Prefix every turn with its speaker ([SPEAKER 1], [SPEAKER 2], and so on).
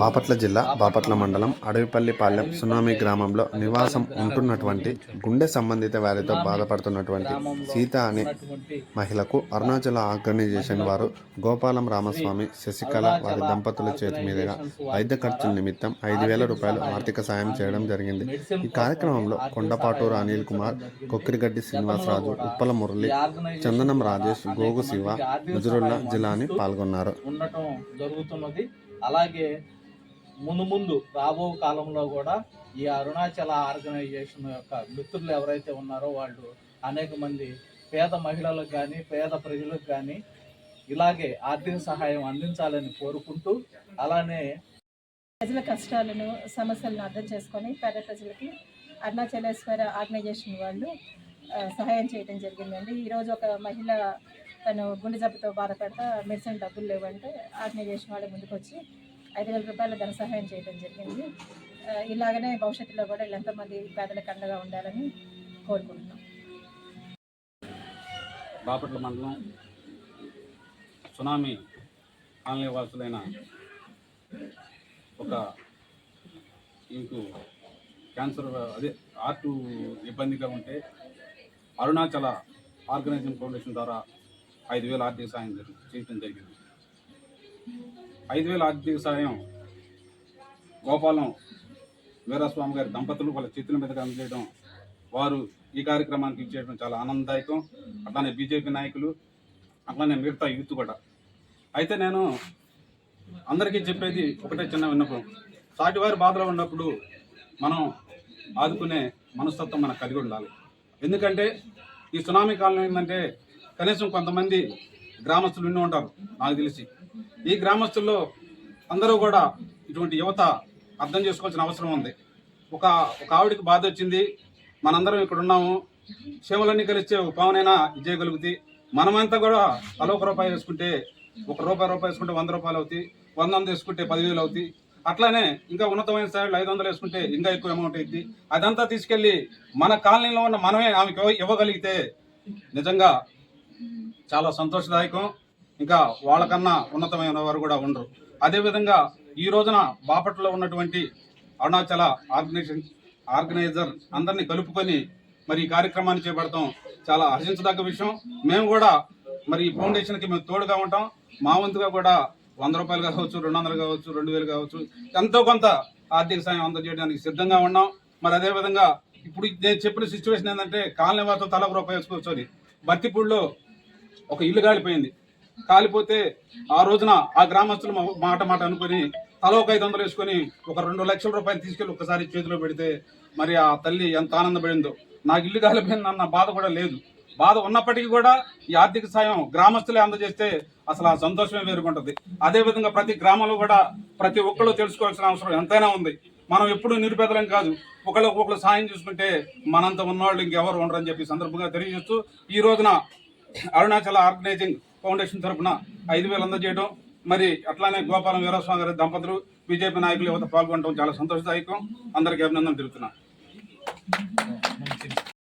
[SPEAKER 1] బాపట్ల జిల్లా బాపట్ల మండలం అడవిపల్లి పాలెం సునామీ గ్రామంలో నివాసం ఉంటున్నటువంటి గుండె సంబంధిత వ్యాధితో బాధపడుతున్నటువంటి సీత అనే మహిళకు అరుణాచల ఆర్గనైజేషన్ వారు గోపాలం రామస్వామి శశికళ వారి దంపతుల చేతి మీదుగా వైద్య ఖర్చుల నిమిత్తం ఐదు వేల రూపాయలు ఆర్థిక సాయం చేయడం జరిగింది. ఈ కార్యక్రమంలో కొండపాటూరు అనిల్ కుమార్ కొక్కిరిగడ్డి శ్రీనివాసరాజు ఉప్పల మురళి చందనం రాజేష్ గోగు శివ నజరుల్లా జిలాని పాల్గొన్నారు.
[SPEAKER 2] ఉండటం జరుగుతున్నది. అలాగే ముందు ముందు రాబో కాలంలో కూడా ఈ అరుణాచల ఆర్గనైజేషన్ యొక్క మిత్రులు ఎవరైతే ఉన్నారో వాళ్ళు అనేక మంది పేద మహిళలకు కానీ పేద ప్రజలకు కానీ ఇలాగే ఆర్థిక సహాయం అందించాలని కోరుకుంటూ అలానే
[SPEAKER 3] ప్రజల కష్టాలను సమస్యలను అర్థం చేసుకొని పేద ప్రజలకి అరుణాచలేశ్వర ఆర్గనైజేషన్ వాళ్ళు సహాయం చేయడం జరిగిందండి. ఈరోజు ఒక మహిళ తను గుండె జబ్బుతో బాధపడతా మెడిసిన్ డబ్బులు లేవంటే ఆర్గనైజేషన్ వాళ్ళు ముందుకు వచ్చి ఐదు వేల రూపాయల ధన సహాయం చేయడం జరిగింది. ఇలాగనే భవిష్యత్తులో కూడా ఎంతోమంది పేదలకు అండగా ఉండాలని కోరుకుంటున్నాం.
[SPEAKER 4] బాపట్ల మండలం సునామీ కాలనీ వాసులైన ఒక ఇంకు క్యాన్సర్ అదే ఆర్టు ఇబ్బందిగా ఉంటే అరుణాచల ఆర్గనైజింగ్ ఫౌండేషన్ ద్వారా ఐదు వేల ఆర్థిక సాయం జరి- చేయడం జరిగింది. ఐదు వేల ఆర్థిక సాయం గోపాలం వీరస్వామి గారి దంపతులు వాళ్ళ చేతుల మీదగా అందజేయడం వారు ఈ కార్యక్రమానికి ఇచ్చేయడం చాలా ఆనందదాయకం. అట్లానే బీజేపీ నాయకులు అట్లానే మిగతా యూత్ కూడా. అయితే నేను అందరికీ చెప్పేది ఒకటే చిన్న విన్నపం. సాటివారి బాధలో ఉన్నప్పుడు మనం ఆదుకునే మనస్తత్వం మనకు కలిగి ఉండాలి. ఎందుకంటే ఈ సునామీ కాలం ఏంటంటే కనీసం కొంతమంది గ్రామస్తులు ఉండి ఉంటారు నాకు తెలిసి. ఈ గ్రామస్తుల్లో అందరూ కూడా ఇటువంటి యువత అర్థం చేసుకోవాల్సిన అవసరం ఉంది. ఒక ఒక ఆవిడకి బాధ వచ్చింది. మనందరం ఇక్కడ ఉన్నాము. క్షేమలన్నీ కలిస్తే ఒక పావునైనా ఇచ్చేయగలుగుతాయి. మనమంతా కూడా తల ఒక రూపాయి వేసుకుంటే ఒక రూపాయి రూపాయి వేసుకుంటే వంద రూపాయలు అవుతాయి. వంద వంద వేసుకుంటే పదివేలు అవుతాయి. అట్లానే ఇంకా ఉన్నతమైన స్థాయిలో ఐదు వందలు వేసుకుంటే ఇంకా ఎక్కువ అమౌంట్ అయింది అదంతా తీసుకెళ్ళి మన కాలనీలో ఉన్న మనమే ఆమెకి ఇవ్వగలిగితే నిజంగా చాలా సంతోషదాయకం. ఇంకా వాళ్ళకన్నా ఉన్నతమైన వారు కూడా ఉండరు. అదేవిధంగా ఈ రోజున బాపట్లో ఉన్నటువంటి అరుణాచల ఆర్గనైజేషన్ ఆర్గనైజర్ అందరినీ కలుపుకొని మరి ఈ కార్యక్రమాన్ని చేపడతాం. చాలా హర్షించదగ్గ విషయం. మేము కూడా మరి ఈ ఫౌండేషన్కి మేము తోడుగా ఉంటాం. మా వంతుగా కూడా వంద రూపాయలు కావచ్చు రెండు వందలు కావచ్చు రెండు వేలు కావచ్చు ఎంతో కొంత ఆర్థిక సాయం అందజేయడానికి సిద్ధంగా ఉన్నాం. మరి అదేవిధంగా ఇప్పుడు నేను చెప్పిన సిచ్యువేషన్ ఏంటంటే కాలనీ వారితో తలకు రూపాయి వేసుకోవచ్చు అని. బత్తిపూడిలో ఒక ఇల్లు కాలిపోయింది. కాలిపోతే ఆ రోజున ఆ గ్రామస్తులు మా- మాట మాట అనుకొని తల ఒక ఐదు వందలు వేసుకొని ఒక రెండు లక్షల రూపాయలు తీసుకెళ్ళి ఒకసారి చేతిలో పెడితే మరి ఆ తల్లి ఎంత ఆనందపడిందో. నాకు ఇల్లు కాలిపోయింది అన్న బాధ కూడా లేదు. బాధ ఉన్నప్పటికీ కూడా ఈ ఆర్థిక సాయం గ్రామస్తులే అందజేస్తే అసలు ఆ సంతోషమే వేరుకుంటుంది. అదే విధంగా ప్రతి గ్రామంలో కూడా ప్రతి ఒక్కళ్ళు తెలుసుకోవాల్సిన అవసరం ఎంతైనా ఉంది. మనం ఎప్పుడు నిరుపేదలం కాదు. ఒకళ్ళు ఒకళ్ళు సాయం చేసుకుంటే మనంత ఉన్నవాళ్ళు ఇంకెవరు ఉండరని చెప్పి సందర్భంగా తెలియజేస్తూ ఈ రోజున అరుణాచల ఆర్గనైజింగ్ ఫౌండేషన్ తరఫున ఐదు వేలు అందజేయడం మరి అట్లానే గోపాలం వీరస్వామి గారి దంపతులు బీజేపీ నాయకులు యువత పాల్గొనడం చాలా సంతోషదాయకం. అందరికీ అభినందనలు తెలుపుతున్నాను.